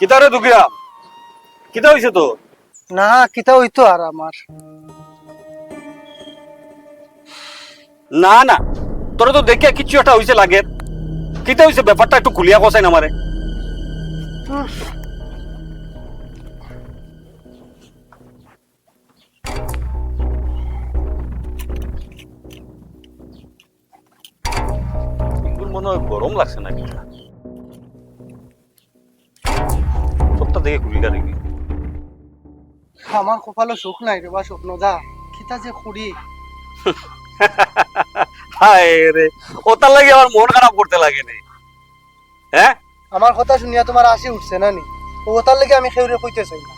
কিতা রে কিতা হইছে তো না কিতা হইতো আর আমার। না না তোরা তো দেখে কিছু একটা হইছে লাগে। কিতা হইছে ব্যাপারটা একটু খুলিয়া কসাই না মারে মনে হয় গরম লাগছে নাকি? সবটা দেখে খুলিয়া দেখি। আমার কপালে সুখ নাই রে বা স্বপ্ন দা কিতা যে খুঁড়ি হায় রে ওটার লাগে আমার মন খারাপ করতে লাগে নি হ্যাঁ? আমার কথা শুনিয়া তোমার আসি উঠছে না নি? ও তার লেগে আমি খেউরে কইতে চাই না।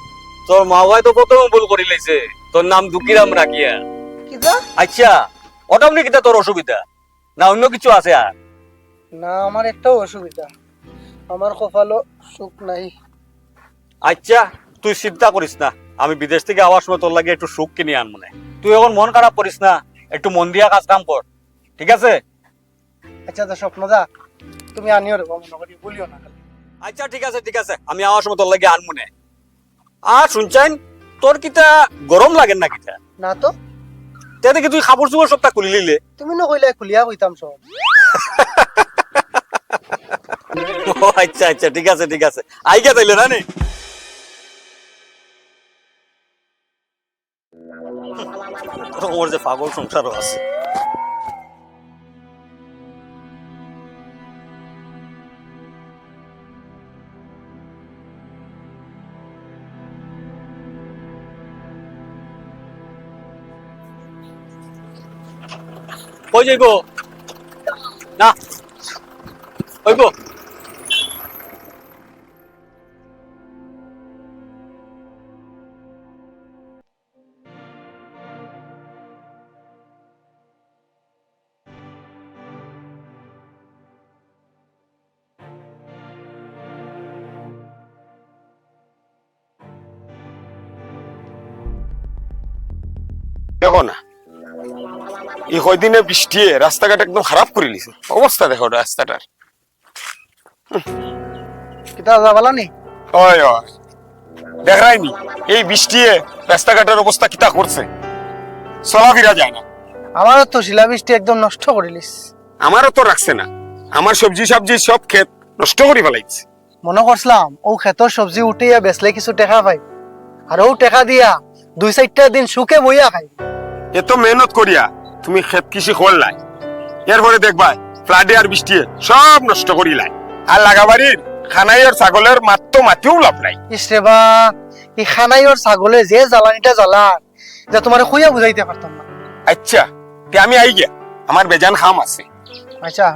তোর মা বাবাই তো প্রথমে ভুল করি লাইছে। তোর নাম দুকিরাম রাখিয়া। কিতা আচ্ছা ওটা আপনি কিটা তোর অসুবিধা? না অন্য কিছু আছে আর? না আমার একটাও অসুবিধা। আমার কপালও সুখ নাই। আচ্ছা তুই চিন্তা করিস না। আমি বিদেশ থেকে আওয়ার সময় তোর লাগে একটু সুখ কিনে আন মনে। তুই এখন মন খারাপ করিস না একটু মন দিয়া কাজ কাম কর। ঠিক আছে? আচ্ছা দা স্বপ্ন দা তুমি আনিও রে মনে বলিও না আচ্ছা ঠিক আছে ঠিক আছে। আমি আওয়ার সময় তোর লাগে আন মনে। আর শুনছেন? তোর কিটা গরম লাগেন না কিটা না তো। তে দেখি তুই খাবার চুবর সবটা খুলি লিলে। তুমি নকইলে খুলিয়া কইতাম সব। আচ্ছা আচ্ছা ঠিক আছে ঠিক আছে। আইগা তাইলে না নে? তোমার যে পাগল সংসারও আছে। কই যাইব? না। হইব দেখো না। এই কয়দিনে বৃষ্টি রাস্তাঘাট একদম খারাপ করে লিছে অবস্থা দেখো রাস্তাটার। কিতা যাবালা নি দেখায়নি। এই বৃষ্টি রাস্তাঘাটের অবস্থা কিতা করছে? চলাফেরা যায় না। আমারও তো শিলাবৃষ্টি একদম নষ্ট করিলিস আমারও তো রাখছে না। আমার সবজি সবজি সব ক্ষেত নষ্ট করে ফেলাইছে। মনে করছিলাম ও ক্ষেতর সবজি উঠিয়া বেচলে কিছু টেকা পাই। আর ও টেকা দিয়া দুই চারটা দিন সুখে বইয়া খাই। এত মেহনত করিয়া তুমি ক্ষেত কৃষি করলাই। এরপরে দেখবা ফ্লাডে আর বৃষ্টি সব নষ্ট করিলাই। আর লাগাবাড়ির খানাই আর ছাগলের মাত্র মাতিও লাভ নাই। ইসরে বা এই আর ছাগলে যে জ্বালানিটা জ্বালার যা তোমার খুঁয়া বুঝাইতে পারতাম না। আচ্ছা তে আমি আই গিয়া আমার বেজান খাম আছে। আচ্ছা।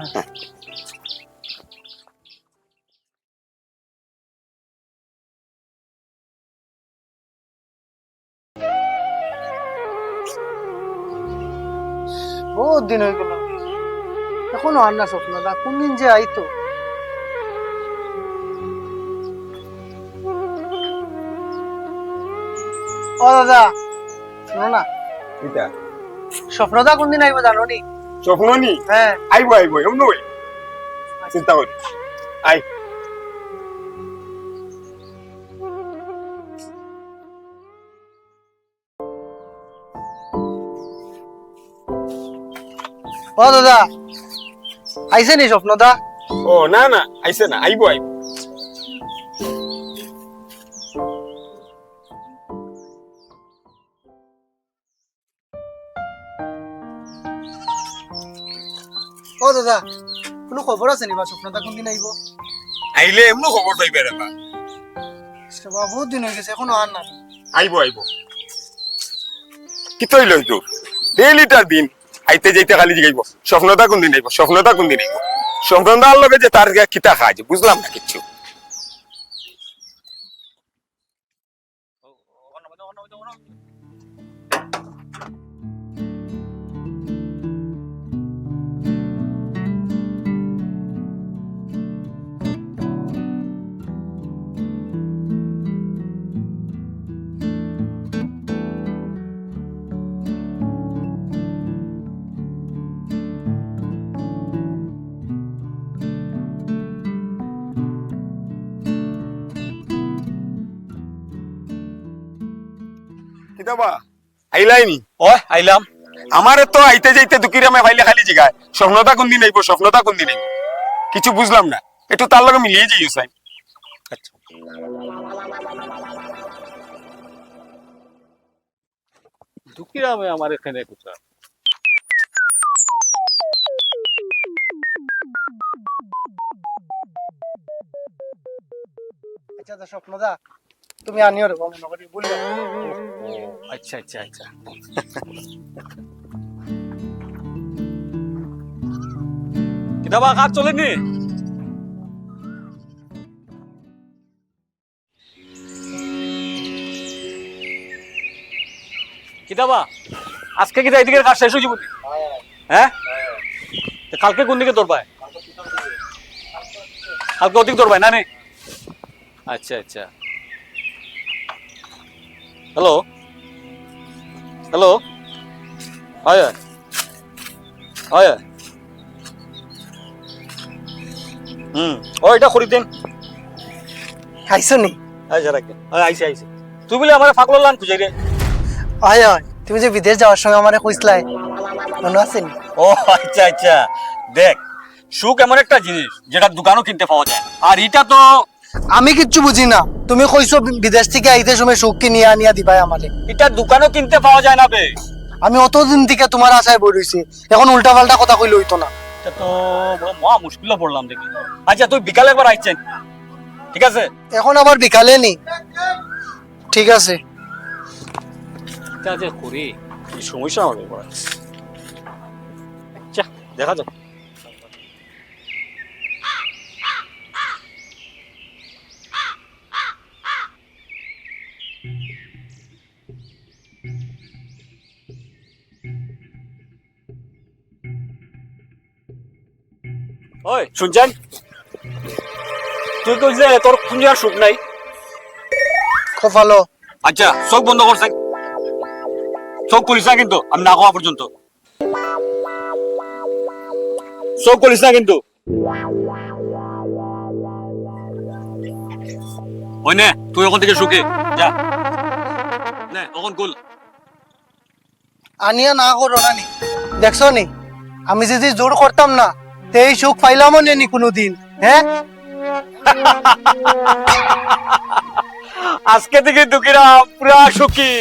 বহুত দিন হয়ে গেল। এখনও আর না স্বপ্ন দা কোন দিন যে আইতো ও দাদা শোনো না। এটা? স্বপ্নদা কোনদিন আইবো জানো নি? স্বপ্ন নি হ্যাঁ। আইব আইব এমন চিন্তা করি ও দাদা। আইছে নি স্বপ্নদা ও না না আইছে না আইব আইব ও দাদা কোনো খবর আছে নি বা? স্বপ্নদা কোন দিন আইব আইলে এমন খবর পাইবে রে বা। সেবা বহুত দিন হয়ে গেছে এখনও আর না আইব আইব কি তৈল তো ডেইলিটার দিন। আইতে যাইতে খালি জিগাইব স্বপ্নতা কোনদিন আইব? স্বপ্নতা কোনদিন আইব? স্বপ্নতার লগে যে তার কিতা খাজ বুঝলাম না কিচ্ছু। কিতাবা আইলাইনি ওই আইলাম আমার তো আইতে যাইতে দুকিরামে ভাইলে খালি জিগায়। স্বপ্নতা কোন দিন আইব স্বপ্নতা কোন দিন আইব কিছু বুঝলাম না। একটু তার লগে মিলিয়ে যাইও সাইন আচ্ছা। আমার এখানে কোথায় আচ্ছা স্বপ্নদা। তুমি আনিও রে মনে করি বলবে আচ্ছা আচ্ছা আচ্ছা। কিতাবা কাজ চলেনি? কিতাবা আজকে কি এদিকে কাজ শেষ হয়ে যাব হ্যাঁ? কালকে কোন দিকে দৌড়বায় কালকে ওদিক দৌড়বায় না নে? আচ্ছা আচ্ছা। হ্যালো হ্যালো হয় হয় হুম ও এটা করি দিন। খাইছো নি? আইসা আইসে আইসে তুই বলে আমার ফাকল লান খুঁজে রে হয় হয়। তুমি যে বিদেশ যাওয়ার সময় আমার কইসলাই মনে আছে নি? ও আচ্ছা আচ্ছা। দেখ সুখ এমন একটা জিনিস যেটা দোকানও কিনতে পাওয়া যায়। আর এটা তো আমি কিচ্ছু বুঝি না। তুমি কইছো বিদেশ থেকে আইতে সময় সুখ কিনিয়া আনিয়া দিবাই আমারে। এটা দোকানও কিনতে পাওয়া যায় না বে। আমি অতদিন থেকে তোমার আশায় বই রইছি। এখন উল্টা পাল্টা কথা কইলে হইতো না। এটা তো মহা মুশকিলে পড়লাম দেখি। আচ্ছা তুই বিকালে একবার আইছেন। ঠিক আছে? এখন আবার বিকালে নি? ঠিক আছে। এটা যে করি। সমস্যা হবে পড়া আচ্ছা দেখা যাক। ওই শুনছেন তুই কইস যে তোর খুঁজে আর সুখ নাই খুব ভালো আচ্ছা চোখ বন্ধ করছে চোখ করিস না কিন্তু আমি না খাওয়া পর্যন্ত চোখ করিস না কিন্তু ওই নে তুই ওখান থেকে শুকে যা নে ওখান কুল আনিয়া না করো না নি দেখছ নি আমি যদি জোর করতাম না এই সুখ পাইলামও নি কোনোদিন হ্যাঁ? আজকে থেকে দুঃখীরা পুরা সুখী।